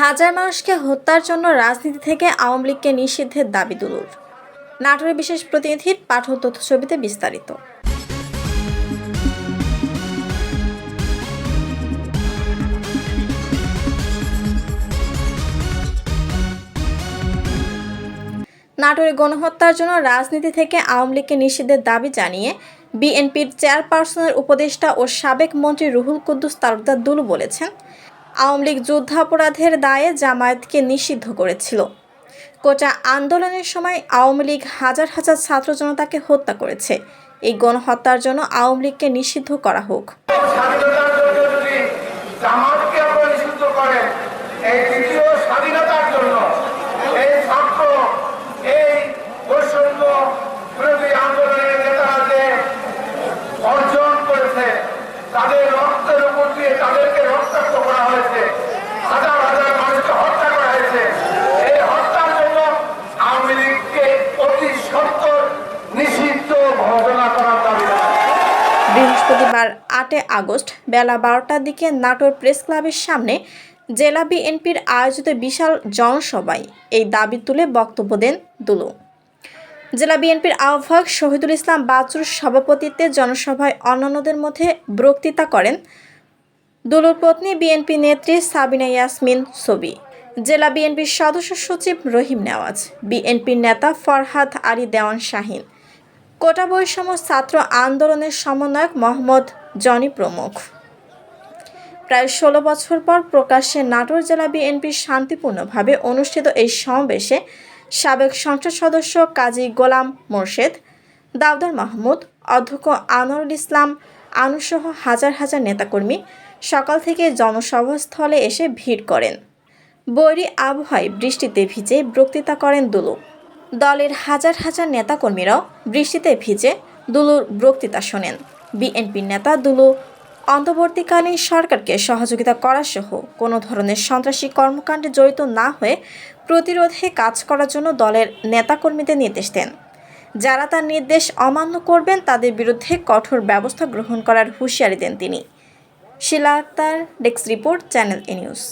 হাজার মানুষকে হত্যার জন্য রাজনীতি থেকে আওয়ামী লীগকে নিষিদ্ধের দাবি তুলুর নাটোরের বিশেষ প্রতিনিধির পাঠক তথ্য ছবিতে বিস্তারিত। নাটোরে গণহত্যার জন্য রাজনীতি থেকে আওয়ামী লীগকে নিষিদ্ধের দাবি জানিয়ে বিএনপির চেয়ারপারসনের উপদেষ্টা ও সাবেক মন্ত্রী রুহুল কুদ্দুস তালুকদার দুলু বলেছেন আওয়ামী লীগ যুদ্ধাপরাধের দায়ে জামায়াতকে নিষিদ্ধ করেছিল। কোটা আন্দোলনের সময় আওয়ামী লীগ হাজার হাজার ছাত্র জনতাকে হত্যা করেছে। এই গণহত্যার জন্য আওয়ামী লীগকে নিষিদ্ধ করা হোক। স্বাধীনতার জন্য যদি জামাতকে আপনারা নিষিদ্ধ করেন এই দ্বিতীয় স্বাধীনতার জন্য এই ছাত্র এই বৈষম্য বিরোধী আন্দোলনের নেতারা যে অর্জন করেছে তাদের রক্তের উপর দিয়ে তাদেরকে রক্তাক্ত করা হয়েছে হাজার হাজার মানুষকে হত্যা করা হয়েছে এই হত্যার জন্য আওয়ামী লীগকে অতি সত্তর নিষিদ্ধ ঘোষণা করার দাবি রাখে বৃহস্পতিবার আটে আগস্ট বেলা বারোটার দিকে নাটোর প্রেস ক্লাবের সামনে জেলা বিএনপির আয়োজিত বিশাল জনসভায় এই দাবি তুলে বক্তব্য দেন দুলু। জেলা বিএনপির আহ্বায়ক শহীদুল ইসলাম বাচুর সভাপতিত্বে জনসভায় অন্যান্যদের মধ্যে বক্তৃতা করেন দুলুর পত্নী বিএনপি নেত্রী সাবিনা ইয়াসমিন ছবি। জেলা বিএনপির সদস্য সচিব রহিম নেওয়াজ, বিএনপির নেতা ফরহাদ আলী দেওয়ান শাহিন কোটা বৈষম্য ছাত্র আন্দোলনের সমন্বয়ক মোহাম্মদ জনি প্রমুখ। প্রায় ষোলো বছর পর প্রকাশ্যে নাটোর জেলা বিএনপির শান্তিপূর্ণভাবে অনুষ্ঠিত এই সমাবেশে সাবেক সংসদ সদস্য কাজী গোলাম মোর্শেদ, দাউদার মাহমুদ, অধ্যক্ষ আনোয়ারুল ইসলাম, আনুসহ হাজার হাজার নেতাকর্মী সকাল থেকে জনসভাস্থলে এসে ভিড় করেন। বৈরী আবহাওয়ায় বৃষ্টিতে ভিজে বক্তৃতা করেন দুলু দলের হাজার হাজার নেতাকর্মীরাও বৃষ্টিতে ভিজে দুলুর বক্তৃতা শোনেন। বিএনপির নেতা দুলু, অন্তর্বর্তীকালীন সরকারকে সহযোগিতা করা সহ কোনো ধরনের সন্ত্রাসী কর্মকাণ্ডে জড়িত না হয়ে প্রতিরোধে কাজ করার জন্য দলের নেতাকর্মীদের নির্দেশ দেন। যারা তার নির্দেশ অমান্য করবেন, তাদের বিরুদ্ধে কঠোর ব্যবস্থা গ্রহণ করার হুঁশিয়ারি দেন তিনি। Shila Akter desk report, channel A news.